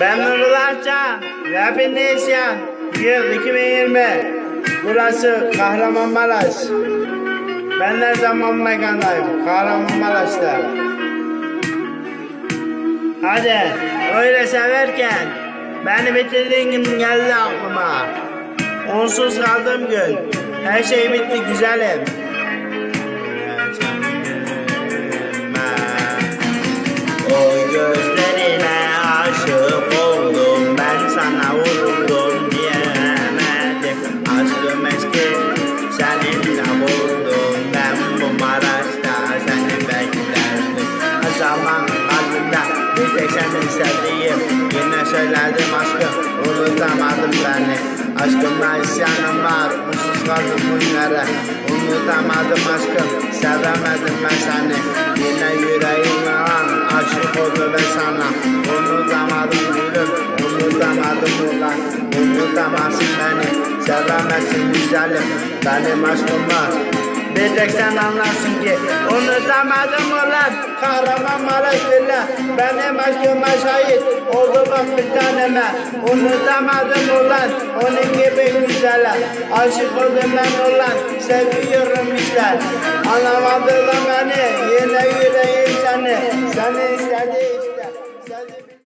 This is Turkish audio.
Ben Nurullah Can, Rapid Nation, yıl 2020. Burası Kahramanmaraş. Ben her zaman mekandayım, Kahramanmaraş'ta. Hadi, öyle severken beni bitirdiğin gün geldi aklıma. Onsuz kaldığım gün, her şey bitti güzelim. Sevdiğim Yine söyledim aşkım unutamadım beni Aşkımla isyanım var Mutsuz kaldım bunlara Unutamadım aşkım Sevemedim ben seni. Yine yüreğim yalan Aşık oldu ben sana. Unutamadım gülüm Unutamadım ulan. Unutamazsın beni Sevemezsin güzelim. Benim aşkım var bir tek sen anlarsın ki Unutamadım ulan Kahramanmaraş dille Benim aşkıma şahit Oldu bak bir taneme. Unutamadım ulan Onun gibi güzele Aşık oldum ben ulan Seviyorum işte. Anlamadın beni Yine yüreğim seni. Seni istedi işte